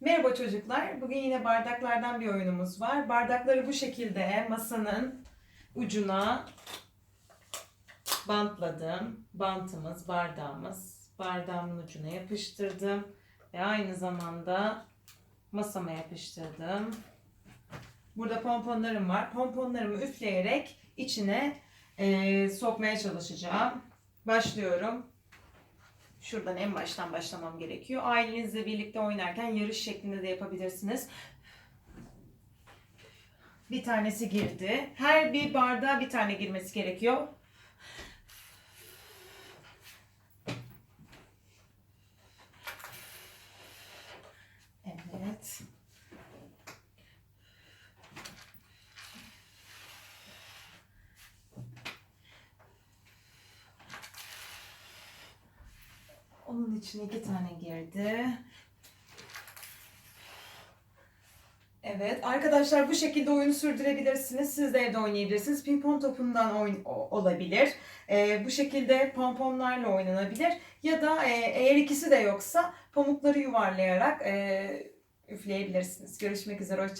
Merhaba çocuklar. Bugün yine bardaklardan bir oyunumuz var. Bardakları bu şekilde masanın ucuna bantladım. Bantımız, bardağımız. Bardağımın ucuna yapıştırdım. Ve aynı zamanda masama yapıştırdım. Burada pomponlarım var. Pomponlarımı üfleyerek içine eee, sokmaya çalışacağım. Başlıyorum. Şuradan en baştan başlamam gerekiyor. Ailenizle birlikte oynarken yarış şeklinde de yapabilirsiniz. Bir tanesi girdi. Her bir bardağa bir tane girmesi gerekiyor. Evet. Onun içine iki tane girdi. Evet arkadaşlar bu şekilde oyunu sürdürebilirsiniz. Siz de evde oynayabilirsiniz. Pimpon topundan oyun o- olabilir. Ee, bu şekilde pomponlarla oynanabilir. Ya da e, eğer ikisi de yoksa pamukları yuvarlayarak e, üfleyebilirsiniz. Görüşmek üzere. Hoşça